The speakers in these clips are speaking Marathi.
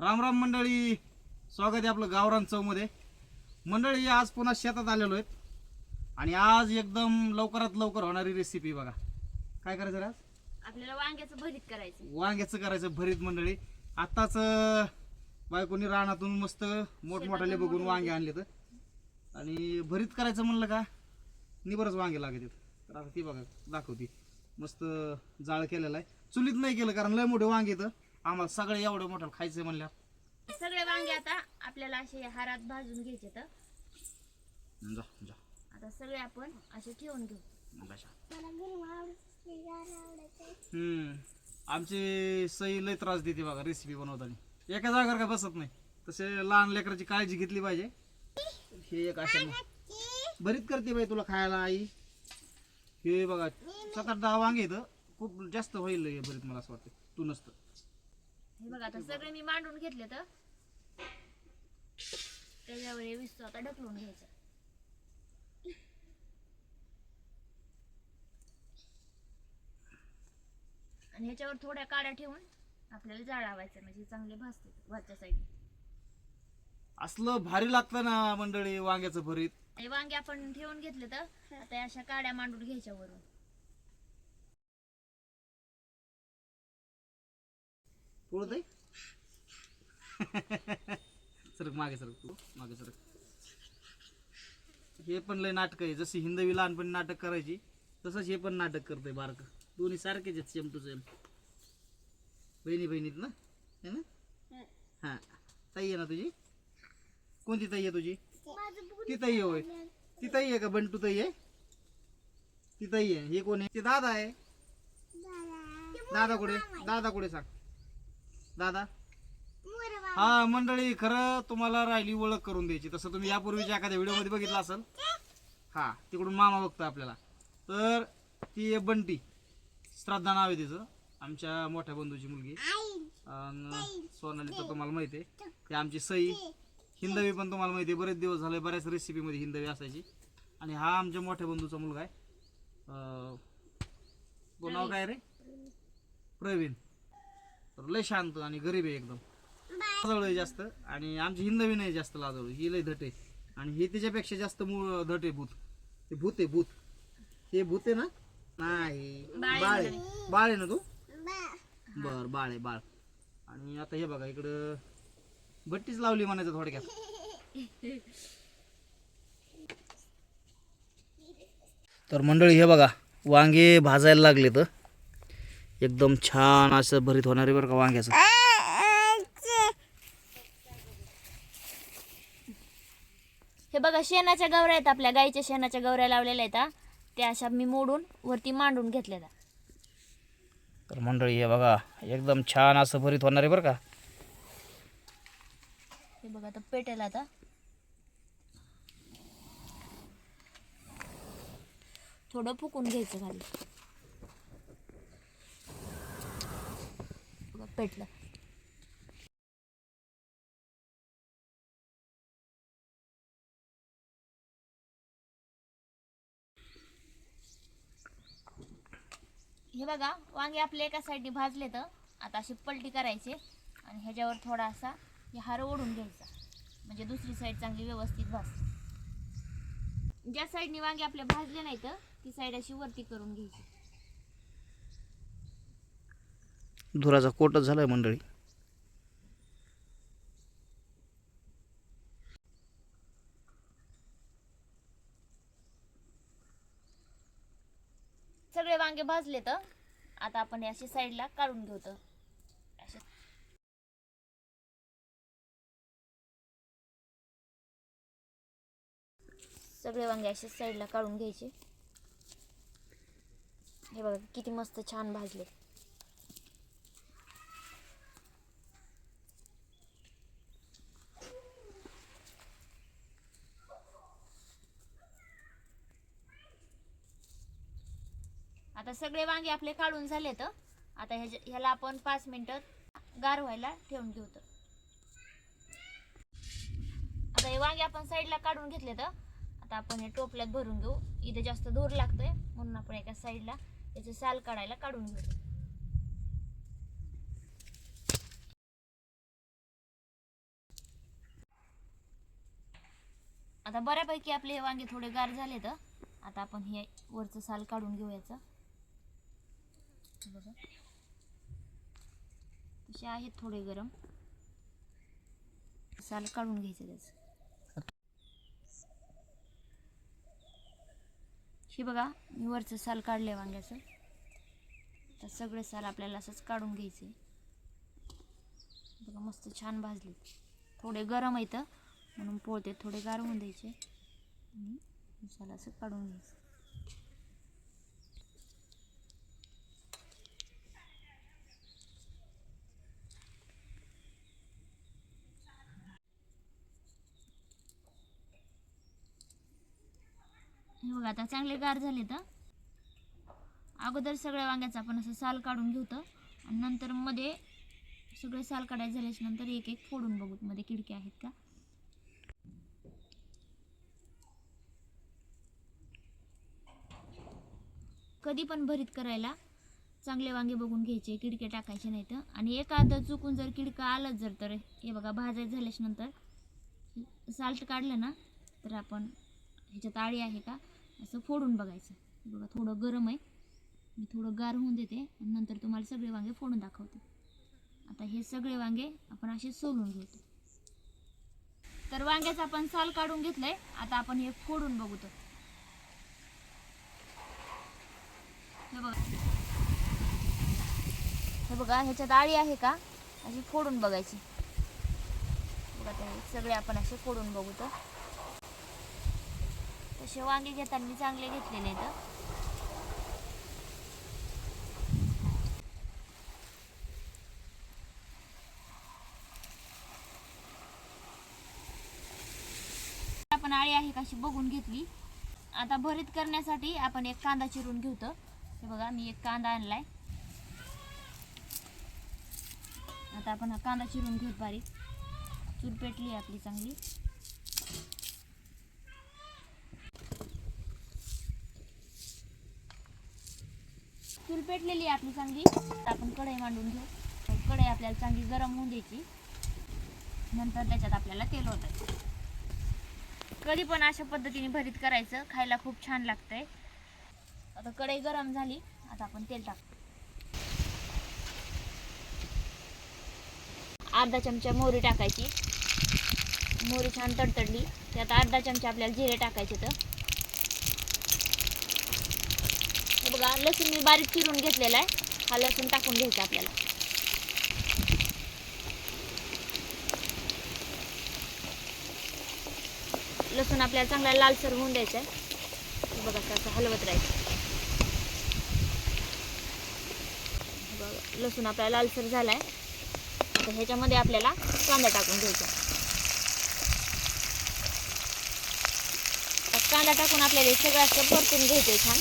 राम राम मंडळी. स्वागत आहे आपलं गावरान चौमध्ये. मंडळी आज पुन्हा शेतात आलेलो आहेत. आणि आज एकदम लवकरात लवकर होणारी रेसिपी बघा. काय करायचं रे आज? आपल्याला वांग्याचं भरीत करायचं. वांग्याचं करायचं भरीत मंडळी. आत्ताच बायकोनी रानातून मस्त मोठमोठाले बघून वांगे आणले तर आणि भरीत करायचं म्हणलं का? निबरच वांगे लागत तर आता ती बघा दाखवती. मस्त जाळ केलेला आहे. चुलीत नाही केलं कारण लय मोठे वांगे तर आम्हाला सगळे एवढे मोठं खायचं म्हणल्या सगळे वांगे आता आपल्याला असे हारात भाजून घ्यायचे तर. जा जा. आता सगळे आपण असे ठेवून घेऊ. बशा. हम्म. आमची सई लय त्रास देते बघा रेसिपी बनवताना. एका जागेवर काय बसत नाही. तसे लहान लेकराची काळजी घेतली पाहिजे. हे एक अशा बरीच करते बाई तुला खायला आई. हे बघा सात आठ दहा वांगे इथं खूप जास्त होईल हे बरीच मला असं वाटतं तू नसतं. हे बघा आता सगळे मी मांडून घेतले तर त्याच्यावर हे विस्तू आता ढकलून घ्यायचं. आणि ह्याच्यावर थोड्या काड्या ठेवून आपल्याला जाळ लावायचं म्हणजे चांगले भाजते वरच्या साईडने असलं भारी लागतं ना मंडळी वांग्याचं भरीत. आणि वांगे आपण ठेवून घेतले तर आता अशा काड्या मांडून घ्यायच्या वरून. पुढं ते सरक मागे सरक तू मागे सरक. हे पण लय नाटक आहे. जशी हिंदवी लहानपणी नाटक करायची तसंच हे पण नाटक करतंय बारक. दोन्ही सारखेच आहेत सेम टू सेम. बहिणी बहिणीत ना? है ना? हा. ताई आहे ना तुझी? कोणती ताई आहे तुझी? ती ताई आहे होय. ती ताई आहे का बंटू ताई आहे? ती ताई आहे. हे कोण आहे? ते दादा आहे. दादा कुठे? दादा कुठे सांग. दादा? हा मंडळी खरं तुम्हाला राहिली ओळख करून द्यायची. तसं तुम्ही यापूर्वीच्या एखाद्या व्हिडिओमध्ये बघितलं असेल. हा तिकडून मामा बघतो आपल्याला. तर ती बंटी. श्रद्धा नाव आहे तिचं. आमच्या मोठ्या बंधूची मुलगी. सोनाली तर तुम्हाला माहिती आहे. ती आमची सई. हिंदवी पण तुम्हाला माहिती आहे. बरेच दिवस झाले बऱ्याच रेसिपीमध्ये हिंदवी असायची. आणि हा आमच्या मोठ्या बंधूचा मुलगा आहे. नाव काय रे? प्रवीण. तर लय शांत आणि गरीब आहे एकदम. लाजळू आहे जास्त आणि आमची हिंदवी नाही जास्त लाजळू ही लय धट आहे. आणि हे त्याच्यापेक्षा जास्त मूळ धट आहे भूत. ते भूत आहे भूत. हे भूत आहे ना? नाही. बाळ आहे बाळ आहे. ना तू? बर बाळ आहे बाळ. आणि आता हे बघा इकडं भट्टीच लावली म्हणायचं थोडक्यात. तर मंडळी हे बघा वांगे भाजायला लागले तर एकदम छान असं भरीत होणार आहे बरं का वांग्याचं. हे बघा शेणाच्या गवऱ्या आहेत आपल्या. गाईच्या शेणाच्या गवऱ्या लावलेल्या आहेत. त्या अशा मी मोडून वरती मांडून घेतलेल्या. तर मंडळी हे बघा एकदम छान असं भरीत होणार आहे बरं का. हे बघा आता पेटेल आता. थोडं फुकून घ्यायचं खाली. पेटलं हे बघा वांगे आपले एका साईडने भाजले तर आता अशी पलटी करायची आणि ह्याच्यावर थोडासा हे हार ओढून घ्यायचा. म्हणजे दुसरी साईड चांगली व्यवस्थित भाज. ज्या साईडने वांगे आपले भाजले नाही तर ती साईड अशी वरती करून घ्यायची. धुराचा कोटच झालाय मंडळी. सगळे वांगे भाजले तर आता आपण हे अशी साईडला काढून घेऊ तर. सगळे वांगे असे साईडला काढून घ्यायचे. हे बघा किती मस्त छान भाजले सगळे वांगे आपले काढून झाले तर आता ह्याच्या ह्याला आपण पाच मिनटं गार व्हायला ठेवून घेऊ तर. आता हे वांगे आपण साईडला काढून घेतले तर आता आपण हे टोपल्यात भरून घेऊ. इथे जास्त धूर लागतोय म्हणून आपण एका साईडला त्याचे साल काढायला काढून घेऊ. आता बऱ्यापैकी आपले हे वांगे थोडे गार झाले तर आता आपण हे वरचं साल काढून घेऊयाचं बघा. तसे आहेत थोडे गरम. साल काढून घ्यायचं त्याचं. हे बघा मी वरचं साल काढलंय वांग्याचं. तर सगळे साल आपल्याला असंच काढून घ्यायचे बघा मस्त छान भाजले. थोडे गरम आहेत म्हणून पोळते थोडे गार होऊन द्यायचे. आणि मसाला असं काढून घ्यायचं. हो हे बघा आता चांगले गार झाले तर अगोदर सगळ्या वांग्याचं आपण असं साल काढून घेतो आणि नंतर मध्ये सगळे साल काढायचे झाल्याच्यानंतर एक एक फोडून बघू मध्ये खिडक्या आहेत का? कधी पण भरीत करायला चांगले वांगे बघून घ्यायचे किडके टाकायचे नाही तर आणि एखादं चुकून जर किडका आलंच जर तर हे बघा भाजायचं झाल्याच्यानंतर साल्ट काढलं ना तर आपण ह्याच्यात आळी आहे का? असं फोडून बघायचं. बघा थोडं गरम आहे. मी थोडं गार होऊन देते आणि नंतर तुम्हाला सगळे वांगे फोडून दाखवते. आता हे सगळे वांगे आपण असे सोलून घेतो. तर वांग्याचं आपण साल काढून घेतलंय. आता आपण हे फोडून बघू तर हे बघा. हे बघा ह्याच्यात आळी आहे का? अशी फोडून बघायची. बघा ते सगळे आपण असे फोडून बघू तर असे वांगे घेताना चांगले घेतलेले आहेत. आपण आळी आहे का अशी बघून घेतली. आता भरीत करण्यासाठी आपण एक कांदा चिरून घेऊ तर हे बघा मी एक कांदा आणलाय. आता आपण हा कांदा चिरून घेऊ बारीक. चूर पेटली आपली चांगली. पेटलेली आहे आपली चांगली. आपण कढई मांडून घेऊ. कढई आपल्याला चांगली गरम होऊन द्यायची. नंतर त्याच्यात आपल्याला तेल होतं कधी पण अशा पद्धतीने भरीत करायचं. खायला खूप छान लागतंय. आता कढई गरम झाली. आता आपण तेल टाकतो अर्धा चमचा मोहरी टाकायची. मोहरी छान तडतडली. त्यात अर्धा चमचा आपल्याला जिरे टाकायचे तर हे बघा लसूण मी बारीक चिरून घेतलेला आहे. हा लसूण टाकून घ्यायचा आपल्याला. लसूण आपल्याला चांगला लालसर होऊन द्यायचा आहे. बघा असं हलवत राहायचं. बघा लसूण आपल्याला लालसर झाला आहे आता ह्याच्यामध्ये आपल्याला कांदा टाकून घ्यायचा कांदा टाकून आपल्याला सगळं असं परतून घ्यायचं छान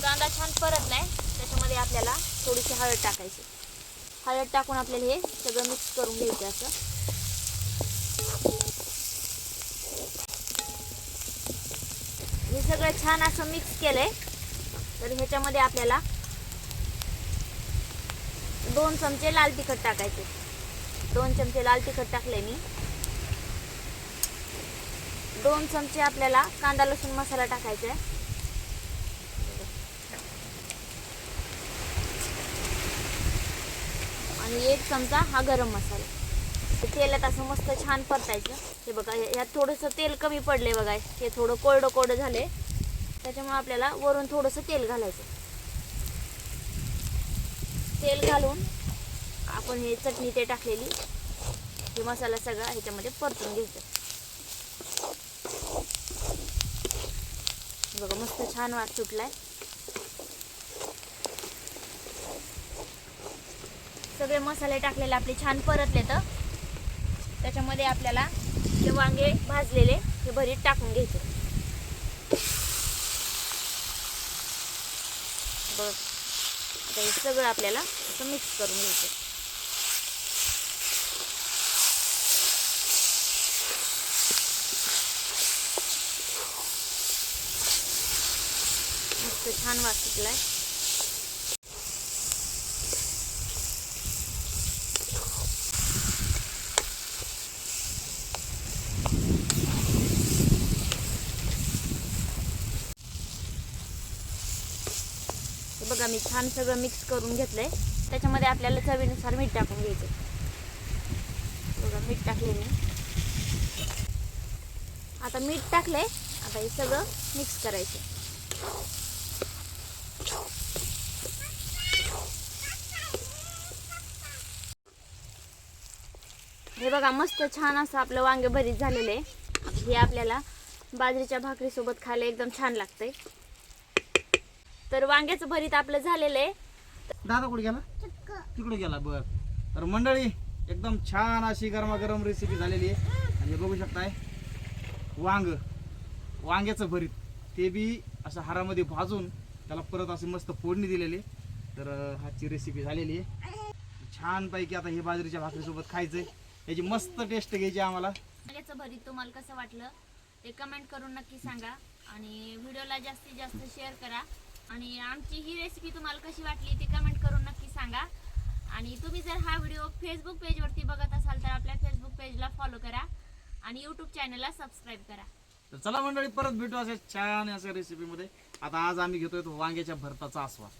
कांदा छान परतलाय त्याच्यामध्ये आपल्याला थोडीशी हळद टाकायचं. हळद टाकून आपल्याला हे सगळं मिक्स करून घ्यायचं असं. हे सगळं छान असं मिक्स केलंय. तर ह्याच्यामध्ये आपल्याला दोन चमचे लाल तिखट टाकायचे. दोन चमचे लाल तिखट टाकले मी. दोन चमचे आपल्याला कांदा लसूण मसाला टाकायचा. आहे आणि एक चमचा हा गरम मसाला. तेलात असं मस्त छान परतायचं. हे बघा ह्यात थोडंसं तेल कमी पडले बघा. हे थोडं कोरडं कोरडं झाले त्याच्यामुळे आपल्याला वरून थोडंसं तेल घालायचं. तेल घालून आपण हे चटणी ते टाकलेली. हे मसाला सगळा ह्याच्यामध्ये परतून घ्यायचं. बघा मस्त छान वास सुटलाय. सगळे मसाले टाकलेले आपले छान परतले तर. त्याच्यामध्ये आपल्याला हे वांगे भाजलेले हे भरीत टाकून घ्यायचे. बघ हे सगळं आपल्याला असं मिक्स करून घ्यायचं. मस्त छान वास बघा मी छान सगळं मिक्स करून घेतलंय. त्याच्यामध्ये आपल्याला चवीनुसार मीठ टाकून घ्यायचं. बघा मीठ टाकले मी. आता मीठ टाकलंय. आता हे सगळं मिक्स करायचं. हे बघा मस्त छान असं आपलं वांगे भरीत झालेलं आहे. हे आपल्याला बाजरीच्या भाकरीसोबत खायला एकदम छान लागतंय. तर वांग्याचं भरीत आपलं झालेलं आहे. दादा कुठे गेला? तिकडे गेला बर. तर मंडळी एकदम छान अशी गरमागरम रेसिपी झालेली आहे. आणि बघू शकताय वांग. वांग्याचं भरीत. ते बी असं हारामध्ये भाजून त्याला परत अशी मस्त फोडणी दिलेली. तर हाची रेसिपी झालेली आहे. छानपैकी आता हे बाजरीच्या भाकरीसोबत खायचंय. याची मस्त टेस्ट घ्यायची आम्हाला. वांग्याचं भरीत तुम्हाला कसं वाटलं ते कमेंट करून नक्की सांगा. आणि व्हिडिओला जास्तीत जास्त शेअर करा. आणि आमची ही रेसिपी तुम्हाला कशी वाटली ते कमेंट करून नक्की सांगा. आणि तुम्ही जर हा व्हिडिओ फेसबुक पेजवरती बघत असाल तर आपल्या फेसबुक पेजला फॉलो करा आणि यूट्यूब चॅनलला सबस्क्राईब करा. तर चला मंडळी परत भेटू अशा छान अशा रेसिपीमध्ये आता आज आम्ही घेतोय तो वांग्याच्या भरताचा आस्वाद.